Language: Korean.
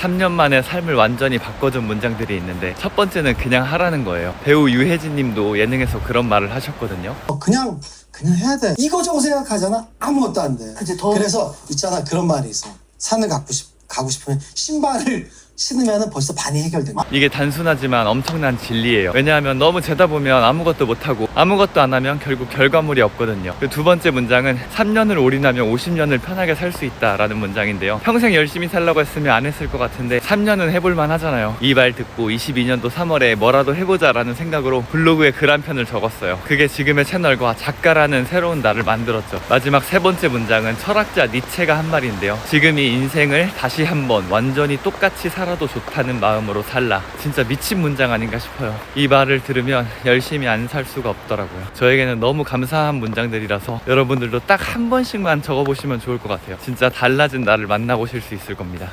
3년 만에 삶을 완전히 바꿔준 문장들이 있는데 첫 번째는 그냥 하라는 거예요. 배우 유혜진 님도 예능에서 그런 말을 하셨거든요. 어, 그냥 그냥 해야 돼. 이거저거 생각하잖아. 아무것도 안 돼. 그치, 더- 그래서 있잖아 그런 말이 있어. 산을 가고 싶 가고 싶으면 신발을 신으면 벌써 반이 해결된다. 이게 단순하지만 엄청난 진리예요. 왜냐하면 너무 재다 보면 아무것도 못하고 아무것도 안 하면 결국 결과물이 없거든요. 그두 번째 문장은 3년을 올인하면 50년을 편하게 살 수 있다라는 문장인데요. 평생 열심히 살라고 했으면 안 했을 것 같은데 3년은 해볼만 하잖아요. 이 말 듣고 22년도 3월에 뭐라도 해보자라는 생각으로 블로그에 글 한 편을 적었어요. 그게 지금의 채널과 작가라는 새로운 나를 만들었죠. 마지막 세 번째 문장은 철학자 니체가 한 말인데요. 지금 이 인생을 다시 한번 완전히 똑같이 살아도 좋다는 마음으로 살라. 진짜 미친 문장 아닌가 싶어요. 이 말을 들으면 열심히 안 살 수가 없더라고요. 저에게는 너무 감사한 문장들이라서 여러분들도 딱 한 번씩만 적어보시면 좋을 것 같아요. 진짜 달라진 나를 만나보실 수 있을 겁니다.